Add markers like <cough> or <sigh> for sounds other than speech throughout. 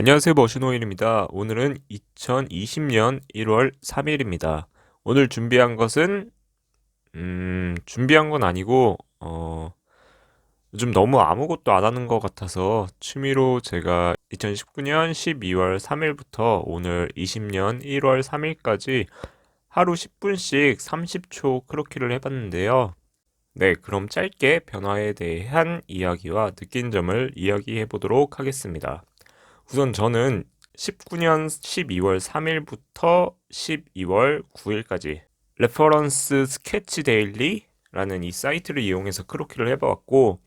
안녕하세요 머신오일입니다. 오늘은 2020년 1월 3일입니다. 오늘 준비한 것은 음, 준비한 건 아니고 어, 요즘 너무 아무것도 안 하는 것 같아서 취미로 제가 2019년 12월 3일부터 오늘 20년 1월 3일까지 하루 10분씩 30초 크로키를 해봤는데요. 네, 그럼 짧게 변화에 대한 이야기와 느낀 점을 이야기해 보도록 하겠습니다. 우선 저는 19년 12월 3일부터 12월 9일까지 레퍼런스 스케치 데일리라는 이 사이트를 이용해서 크로키를 해보았고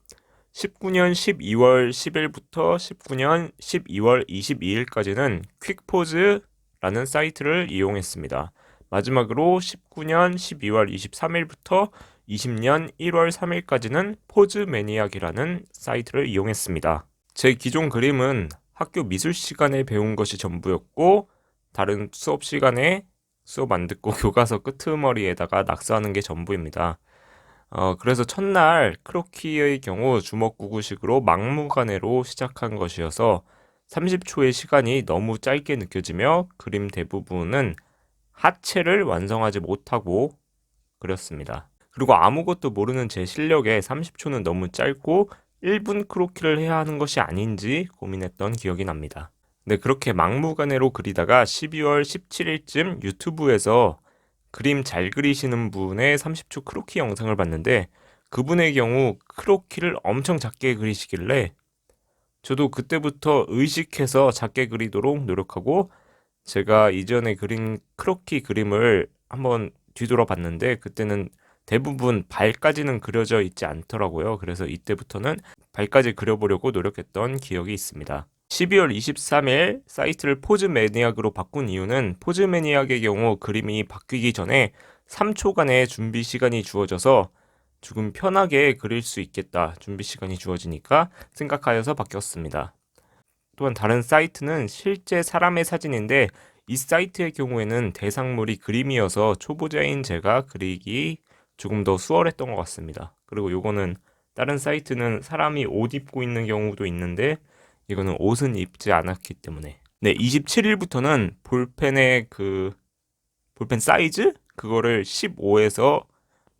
19년 12월 10일부터 19년 12월 22일까지는 퀵포즈라는 사이트를 이용했습니다. 마지막으로 19년 12월 23일부터 20년 1월 3일까지는 포즈 매니악이라는 사이트를 이용했습니다. 제 기존 그림은 학교 미술 시간에 배운 것이 전부였고 다른 수업 시간에 수업 안 듣고 <laughs> 교과서 끄트머리에다가 낙서하는 게 전부입니다. 어, 그래서 첫날 크로키의 경우 주먹구구식으로 막무가내로 시작한 것이어서 30초의 시간이 너무 짧게 느껴지며 그림 대부분은 하체를 완성하지 못하고 그렸습니다. 그리고 아무것도 모르는 제 실력에 30초는 너무 짧고 1분 크로키를 해야 하는 것이 아닌지 고민했던 기억이 납니다. 네, 그렇게 막무가내로 그리다가 12월 17일쯤 유튜브에서 그림 잘 그리시는 분의 30초 크로키 영상을 봤는데 그분의 경우 크로키를 엄청 작게 그리시길래 저도 그때부터 의식해서 작게 그리도록 노력하고 제가 이전에 그린 크로키 그림을 한번 뒤돌아 봤는데 그때는 대부분 발까지는 그려져 있지 않더라고요. 그래서 이때부터는 발까지 그려보려고 노력했던 기억이 있습니다. 12월 23일 사이트를 포즈 매니악으로 바꾼 이유는 포즈 매니악의 경우 그림이 바뀌기 전에 3초간의 준비 시간이 주어져서 조금 편하게 그릴 수 있겠다. 준비 시간이 주어지니까 생각하여서 바뀌었습니다. 또한 다른 사이트는 실제 사람의 사진인데 이 사이트의 경우에는 대상물이 그림이어서 초보자인 제가 그리기 조금 더 수월했던 것 같습니다. 그리고 요거는 다른 사이트는 사람이 옷 입고 있는 경우도 있는데 이거는 옷은 입지 않았기 때문에 네 27일부터는 볼펜의 그 볼펜 사이즈 그거를 15에서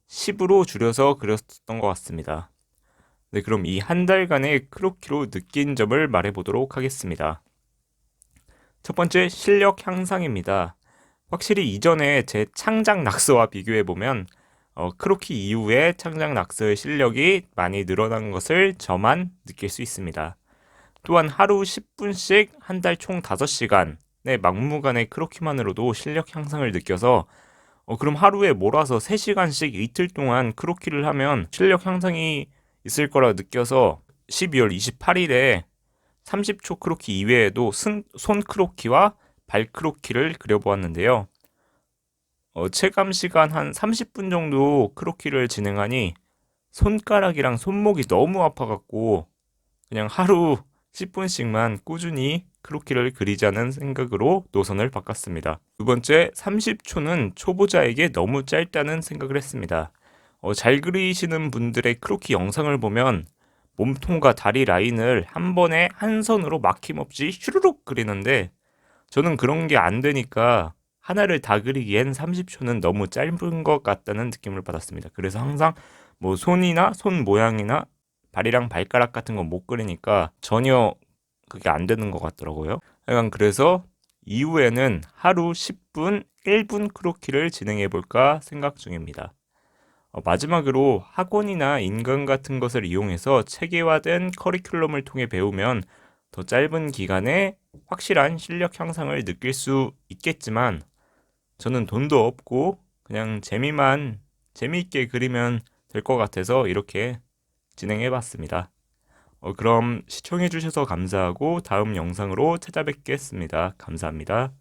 10으로 줄여서 그렸던 것 같습니다. 네 그럼 이 한 달간의 크로키로 느낀 점을 말해보도록 하겠습니다. 첫 번째 실력 향상입니다. 확실히 이전에 제 창작 낙서와 비교해 보면 어, 크로키 이후에 창작 낙서의 실력이 많이 늘어난 것을 저만 느낄 수 있습니다. 또한 하루 10분씩 한 달 총 5시간의 막무가내 크로키만으로도 실력 향상을 느껴서 어, 그럼 하루에 몰아서 3시간씩 이틀 동안 크로키를 하면 실력 향상이 있을 거라 느껴서 12월 28일에 30초 크로키 이외에도 손, 손 크로키와 발 크로키를 그려보았는데요. 어, 체감 시간 한 30분 정도 크로키를 진행하니 손가락이랑 손목이 너무 아파갖고 그냥 하루 10분씩만 꾸준히 크로키를 그리자는 생각으로 노선을 바꿨습니다. 두 번째, 30초는 초보자에게 너무 짧다는 생각을 했습니다. 어, 잘 그리시는 분들의 크로키 영상을 보면 몸통과 다리 라인을 한 번에 한 선으로 막힘없이 슈르륵 그리는데 저는 그런 게 안 되니까 하나를 다 그리기엔 30초는 너무 짧은 것 같다는 느낌을 받았습니다. 그래서 항상 뭐 손이나 손 모양이나 발이랑 발가락 같은 건 못 그리니까 전혀 그게 안 되는 것 같더라고요. 약간 그래서 이후에는 하루 10분, 1분 크로키를 진행해 볼까 생각 중입니다. 어, 마지막으로 학원이나 인강 같은 것을 이용해서 체계화된 커리큘럼을 통해 배우면 더 짧은 기간에 확실한 실력 향상을 느낄 수 있겠지만 저는 돈도 없고 그냥 재미만 재미있게 그리면 될 것 같아서 이렇게 진행해 봤습니다. 어, 그럼 시청해 주셔서 감사하고 다음 영상으로 찾아뵙겠습니다. 감사합니다.